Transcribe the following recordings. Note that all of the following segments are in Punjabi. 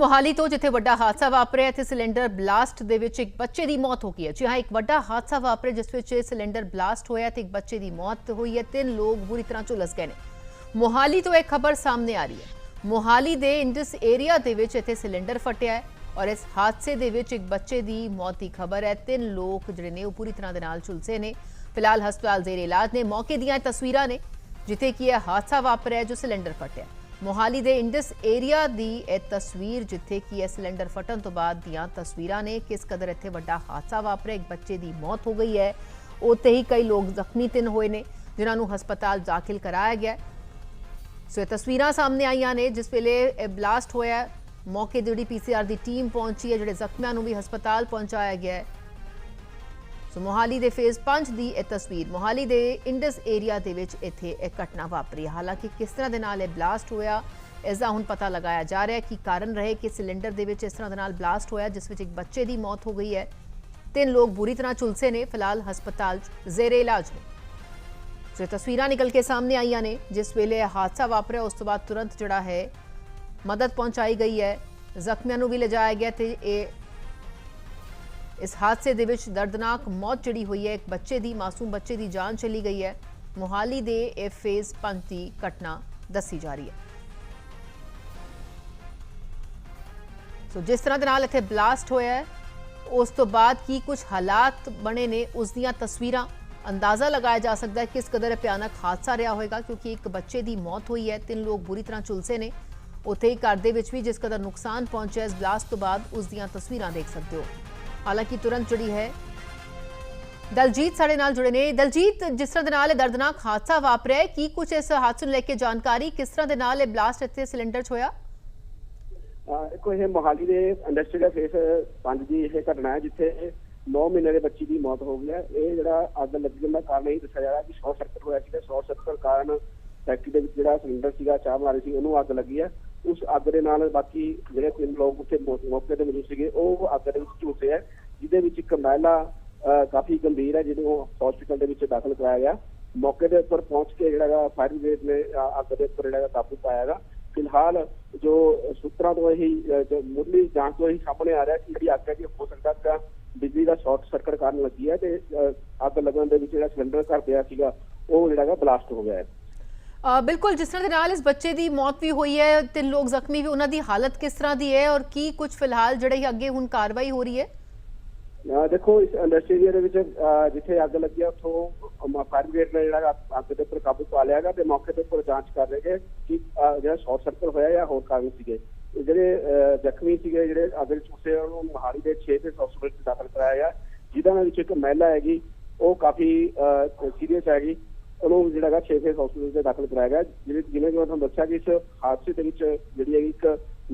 ਮੋਹਾਲੀ ਤੋਂ ਜਿੱਥੇ ਵੱਡਾ ਹਾਦਸਾ ਵਾਪਰਿਆ, ਇੱਥੇ ਸਿਲੰਡਰ ਬਲਾਸਟ ਦੇ ਵਿੱਚ ਇੱਕ ਬੱਚੇ ਦੀ ਮੌਤ ਹੋ ਗਈ ਹੈ। ਜੀ ਹਾਂ, ਇੱਕ ਵੱਡਾ ਹਾਦਸਾ ਵਾਪਰਿਆ, ਜਿਸ ਵਿੱਚ ਸਿਲੰਡਰ ਬਲਾਸਟ ਹੋਇਆ ਤੇ ਇੱਕ ਬੱਚੇ ਦੀ ਮੌਤ ਹੋਈ ਹੈ। ਤਿੰਨ ਲੋਕ ਬੁਰੀ ਤਰ੍ਹਾਂ ਝੁਲਸ ਗਏ ਨੇ। ਮੋਹਾਲੀ ਤੋਂ ਇੱਕ ਖਬਰ ਸਾਹਮਣੇ ਆ ਰਹੀ ਹੈ। ਮੋਹਾਲੀ ਦੇ ਇੰਡਸ ਏਰੀਆ ਦੇ ਵਿੱਚ ਇੱਥੇ ਸਿਲੰਡਰ ਫਟਿਆ ਹੈ ਔਰ ਇਸ ਹਾਦਸੇ ਦੇ ਵਿੱਚ ਇੱਕ ਬੱਚੇ ਦੀ ਮੌਤ ਦੀ ਖਬਰ ਹੈ। ਤਿੰਨ ਲੋਕ ਜਿਹੜੇ ਨੇ ਉਹ ਪੂਰੀ ਤਰ੍ਹਾਂ ਦੇ ਨਾਲ ਝੁਲਸੇ ਨੇ। ਫਿਲਹਾਲ ਹਸਪਤਾਲ ਦੇ ਇਲਾਜ ਨੇ ਮੌਕੇ ਦੀਆਂ ਤਸਵੀਰਾਂ ਨੇ, ਜਿੱਥੇ ਕਿ ਇਹ ਹਾਦਸਾ ਵਾਪਰਿਆ, ਜੋ ਸਿਲੰਡਰ ਫਟਿਆ। ਮੋਹਾਲੀ ਦੇ ਇੰਡਸ ਏਰੀਆ ਦੀ ਇਹ ਤਸਵੀਰ ਜਿੱਥੇ ਕਿ ਇਹ ਸਿਲੰਡਰ ਫਟਣ ਤੋਂ ਬਾਅਦ ਦੀਆਂ ਤਸਵੀਰਾਂ ਨੇ ਕਿਸ ਕਦਰ ਇੱਥੇ ਵੱਡਾ ਹਾਦਸਾ ਵਾਪਰਿਆ, ਇੱਕ ਬੱਚੇ ਦੀ ਮੌਤ ਹੋ ਗਈ ਹੈ ਉੱਥੇ ਹੀ ਕਈ ਲੋਕ ਜ਼ਖਮੀ ਤਿੰਨ ਹੋਏ ਨੇ, ਜਿਨ੍ਹਾਂ ਨੂੰ ਹਸਪਤਾਲ ਦਾਖਲ ਕਰਾਇਆ ਗਿਆ ਸੋ ਇਹ ਤਸਵੀਰਾਂ ਸਾਹਮਣੇ ਆਈਆਂ ਨੇ, ਜਿਸ ਵੇਲੇ ਇਹ ਬਲਾਸਟ ਹੋਇਆ ਹੈ। ਮੌਕੇ ਦੀ ਜਿਹੜੀ ਪੀਸੀਆਰ ਦੀ ਟੀਮ ਪਹੁੰਚੀ ਹੈ, ਜਿਹੜੇ ਜ਼ਖਮੀਆਂ ਨੂੰ ਵੀ ਹਸਪਤਾਲ ਪਹੁੰਚਾਇਆ ਗਿਆ ਹੈ ਸੋ ਮੋਹਾਲੀ ਦੇ ਫੇਜ਼ 5 ਦੀ ਇਹ ਤਸਵੀਰ ਮੋਹਾਲੀ ਦੇ ਇੰਡਸ ਏਰੀਆ ਦੇ ਵਿੱਚ ਇੱਥੇ ਇਹ ਘਟਨਾ ਵਾਪਰੀ ਹੈ। ਹਾਲਾਂਕਿ ਕਿਸ ਤਰ੍ਹਾਂ ਦੇ ਨਾਲ ਇਹ ਬਲਾਸਟ ਹੋਇਆ ਇਸ ਦਾ ਹੁਣ ਪਤਾ ਲਗਾਇਆ ਜਾ ਰਿਹਾ ਹੈ ਕਿ ਕਾਰਨ ਰਹੇ ਕਿ ਸਿਲੰਡਰ ਦੇ ਵਿੱਚ ਇਸ ਤਰ੍ਹਾਂ ਦੇ ਨਾਲ ਬਲਾਸਟ ਹੋਇਆ, ਜਿਸ ਵਿੱਚ ਇੱਕ ਬੱਚੇ ਦੀ ਮੌਤ ਹੋ ਗਈ ਹੈ। ਤਿੰਨ ਲੋਕ ਬੁਰੀ ਤਰ੍ਹਾਂ ਝੁਲਸੇ ਨੇ, ਫਿਲਹਾਲ ਹਸਪਤਾਲ 'ਚ ਜ਼ੇਰੇ ਇਲਾਜ ਨੇ। ਸੋ ਇਹ ਤਸਵੀਰਾਂ ਨਿਕਲ ਕੇ ਸਾਹਮਣੇ ਆਈਆਂ ਨੇ, ਜਿਸ ਵੇਲੇ ਇਹ ਹਾਦਸਾ ਵਾਪਰਿਆ, ਉਸ ਤੋਂ ਬਾਅਦ ਤੁਰੰਤ ਜਿਹੜਾ ਹੈ ਮਦਦ ਪਹੁੰਚਾਈ ਗਈ ਹੈ। ਜ਼ਖਮੀਆਂ ਨੂੰ ਵੀ ਲਿਜਾਇਆ ਗਿਆ ਤੇ ਇਹ ਇਸ ਹਾਦਸੇ ਦੇ ਵਿੱਚ ਦਰਦਨਾਕ ਮੌਤ ਜਿਹੜੀ ਹੋਈ ਹੈ, ਇੱਕ ਬੱਚੇ ਦੀ, ਮਾਸੂਮ ਬੱਚੇ ਦੀ ਜਾਨ ਚਲੀ ਗਈ ਹੈ। ਮੋਹਾਲੀ ਦੇ ਇਹ ਫੇਜ਼ 5 ਦੀ ਘਟਨਾ ਦੱਸੀ ਜਾ ਰਹੀ ਹੈ। ਸੋ ਜਿਸ ਤਰ੍ਹਾਂ ਦੇ ਨਾਲ ਇੱਥੇ ਬਲਾਸਟ ਹੋਇਆ ਹੈ, ਉਸ ਤੋਂ ਬਾਅਦ ਕੀ ਕੁਝ ਹਾਲਾਤ ਬਣੇ ਨੇ, ਉਸ ਦੀਆਂ ਤਸਵੀਰਾਂ ਅੰਦਾਜ਼ਾ ਲਗਾਇਆ ਜਾ ਸਕਦਾ ਹੈ ਕਿਸ ਕਦਰ ਭਿਆਨਕ ਹਾਦਸਾ ਰਿਹਾ ਹੋਵੇਗਾ, ਕਿਉਂਕਿ ਇੱਕ ਬੱਚੇ ਦੀ ਮੌਤ ਹੋਈ ਹੈ, ਤਿੰਨ ਲੋਕ ਬੁਰੀ ਤਰ੍ਹਾਂ ਝੁਲਸੇ ਨੇ। ਉੱਥੇ ਹੀ ਘਰ ਦੇ ਵਿੱਚ ਵੀ ਜਿਸ ਕਦਰ ਨੁਕਸਾਨ ਪਹੁੰਚਿਆ, ਇਸ ਬਲਾਸਟ ਤੋਂ ਬਾਅਦ ਉਸ ਦੀਆਂ ਤਸਵੀਰਾਂ ਦੇਖ ਸਕਦੇ ਹੋ। ਹਾਲਾਂਕਿ ਤੁਰੰਤ ਜਿਹੜੀ ਹੈ ਦਲਜੀਤ ਸਾਡੇ ਨਾਲ ਜੁੜੇ ਨੇ ਦਲਜੀਤ ਜਿਸ ਤਰ੍ਹਾਂ ਦੇ ਨਾਲ ਇਹ ਦਰਦਨਾਕ ਹਾਦਸਾ ਵਾਪਰਿਆ ਹੈ ਕੀ ਕੁਝ ਇਸ ਹਾਦਸੇ ਨੂੰ ਲੈ ਕੇ ਜਾਣਕਾਰੀ ਕਿਸ ਤਰ੍ਹਾਂ ਦੇ ਨਾਲ ਇਹ ਬਲਾਸਟ ਇੱਥੇ ਸਿਲੰਡਰ 'ਚ ਹੋਇਆ ਅਹ ਦੇਖੋ ਇਹ ਮੋਹਾਲੀ ਦੇ ਇੰਡਸਟਰੀਅਲ ਫੇਸ 5 ਦੀ ਇਹ ਘਟਨਾ ਹੈ ਜਿੱਥੇ 9 ਮਹੀਨੇ ਦੇ ਬੱਚੀ ਦੀ ਮੌਤ ਹੋ ਗਈ ਹੈ ਇਹ ਜਿਹੜਾ ਅੱਗ ਲੱਗਣ ਦਾ ਕਾਰਨ ਇਹ ਦੱਸਿਆ ਜਾ ਰਿਹਾ ਕਿ ਸ਼ਾਰਟ ਸਰਕਟ ਹੋਇਆ ਸੀਗਾ ਸ਼ਾਰਟ ਸਰਕਟ ਕਾਰਨ ਫੈਕਟਰੀ ਦੇ ਵਿੱਚ ਜਿਹੜਾ ਸਿਲੰਡਰ ਸੀਗਾ ਚਾਹ ਬਣਾ ਰਹੇ ਸੀ ਉਹਨੂੰ ਅੱਗ ਲੱਗੀ ਹੈ। ਉਸ ਅੱਗ ਦੇ ਨਾਲ ਬਾਕੀ ਜਿਹੜੇ ਤਿੰਨ ਲੋਕ ਉੱਥੇ ਮੌਕੇ ਤੇ ਮੌਜੂਦ ਸੀਗੇ ਉਹ ਅੱਗ ਦੇ ਵਿੱਚ ਝੁਲਸੇ ਹੈ ਜਿਹਦੇ ਵਿੱਚ ਇੱਕ ਮਹਿਲਾ ਅਹ, ਕਾਫੀ ਗੰਭੀਰ ਹੈ ਜਿਹਨੂੰ ਹਸਪੀਟਲ ਦੇ ਵਿੱਚ ਦਾਖਲ ਕਰਾਇਆ ਗਿਆ। ਮੌਕੇ ਦੇ ਉੱਪਰ ਪਹੁੰਚ ਕੇ ਜਿਹੜਾ ਫਾਇਰ ਬ੍ਰਿਗੇਡ ਨੇ ਅੱਗ ਦੇ ਉੱਪਰ ਜਿਹੜਾ ਗਾ ਕਾਬੂ ਪਾਇਆਗਾ ਫਿਲਹਾਲ ਜੋ ਸੂਤਰਾਂ ਤੋਂ ਇਹੀ ਜੋ ਮੁੱਢਲੀ ਜਾਂਚ ਤੋਂ ਇਹੀ ਸਾਹਮਣੇ ਆ ਰਿਹਾ ਕਿ ਜਿਹੜੀ ਅੱਗ ਹੈ ਜੀ ਹੋ ਸਕਦਾ ਕਿ ਬਿਜਲੀ ਦਾ ਸ਼ਾਰਟ ਸਰਕਟ ਕਾਰਨ ਲੱਗੀ ਹੈ ਤੇ ਅੱਗ ਲੱਗਣ ਦੇ ਵਿੱਚ ਜਿਹੜਾ ਸਿਲੰਡਰ ਘਰ ਪਿਆ ਸੀਗਾ ਉਹ ਜਿਹੜਾ ਗਾ ਬਲਾਸਟ ਹੋ ਗਿਆ ਹੈ। ਬਿਲਕੁਲ, ਜਿਸ ਤਰ੍ਹਾਂ ਦੇ ਨਾਲ ਇਸ ਬੱਚੇ ਦੀ ਮੌਤ ਵੀ ਹੋਈ ਹੈ, ਤਿੰਨ ਲੋਕ ਜ਼ਖਮੀ ਵੀ, ਉਹਨਾਂ ਦੀ ਹਾਲਤ ਕਿਸ ਤਰ੍ਹਾਂ ਦੀ ਹੈ ਔਰ ਕੀ ਕੁਝ ਫਿਲਹਾਲ ਜਿਹੜੇ ਅੱਗੇ ਹੁਣ ਕਾਰਵਾਈ ਹੋ ਰਹੀ ਹੈ? ਦੇਖੋ, ਇਸ ਇੰਡਸਟਰੀ ਏਰੀਆ ਦੇ ਵਿੱਚ ਜਿੱਥੇ ਅੱਗ ਲੱਗੀ ਆ ਉੱਥੋਂ ਫਾਇਰ ਬ੍ਰਿਗੇਡ ਨੇ ਜਿਹੜਾ ਅੱਗ ਦੇ ਉੱਪਰ ਕਾਬੂ ਪਾ ਲਿਆ ਤੇ ਮੌਕੇ ਦੇ ਉੱਪਰ ਜਾਂਚ ਕਰ ਰਹੇ ਨੇ ਕਿ ਜਿਹੜਾ ਸ਼ਾਰਟ ਸਰਕਟ ਹੋਇਆ ਜਾਂ ਹੋਰ ਕਾਰਨ ਸੀਗੇ। ਜਿਹੜੇ ਜ਼ਖਮੀ ਸੀਗੇ, ਜਿਹੜੇ ਅੱਗ ਦੇ ਚੂਸੇ ਉਹਨੂੰ ਮਹਾਲੀ ਦੇ 6 ਤੇ ਹਸਪੀਟਲ ਦਾਖਲ ਕਰਾਇਆ ਗਿਆ ਜਿਨ੍ਹਾਂ ਵਿੱਚ ਇੱਕ ਮਹਿਲਾ ਹੈਗੀ, ਉਹ ਕਾਫੀ ਸੀਰੀਅਸ ਹੈਗੀ ਉਹਨੂੰ ਜਿਹੜਾ ਹੈਗਾ 6 ਫੇਸ ਹਸਪੀਟਲ ਤੇ ਦਾਖਲ ਕਰਾਇਆ ਗਿਆ ਜਿਵੇਂ ਜਿਵੇਂ ਕਿ ਮੈਂ ਤੁਹਾਨੂੰ ਦੱਸਿਆ ਕਿ ਇਸ ਹਾਦਸੇ ਦੇ ਵਿੱਚ ਜਿਹੜੀ ਹੈਗੀ ਇੱਕ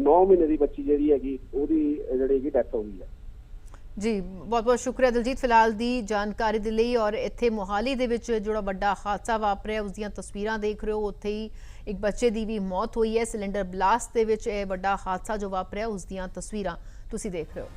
9 ਮਹੀਨੇ ਦੀ ਬੱਚੀ ਜਿਹੜੀ ਹੈਗੀ, ਉਹਦੀ ਜਿਹੜੀ ਹੈਗੀ ਡੈਥ ਹੋ ਗਈ ਹੈ। ਜੀ, ਬਹੁਤ ਬਹੁਤ ਸ਼ੁਕਰੀਆ ਦਲਜੀਤ ਫਿਲਹਾਲ ਦੀ ਜਾਣਕਾਰੀ ਦੇ ਲਈ ਔਰ ਇੱਥੇ ਮੋਹਾਲੀ ਦੇ ਵਿੱਚ ਜਿਹੜਾ ਵੱਡਾ ਹਾਦਸਾ ਵਾਪਰਿਆ, ਉਸ ਦੀਆਂ ਤਸਵੀਰਾਂ ਦੇਖ ਰਹੇ ਹੋ, ਉੱਥੇ ਹੀ ਇੱਕ ਬੱਚੇ ਦੀ ਵੀ ਮੌਤ ਹੋਈ ਹੈ, ਸਿਲੰਡਰ ਬਲਾਸਟ ਦੇ ਵਿੱਚ ਇਹ ਵੱਡਾ ਹਾਦਸਾ ਜੋ ਵਾਪਰਿਆ, ਉਸ ਦੀਆਂ ਤਸਵੀਰਾਂ ਤੁਸੀਂ ਦੇਖ ਰਹੇ ਹੋ।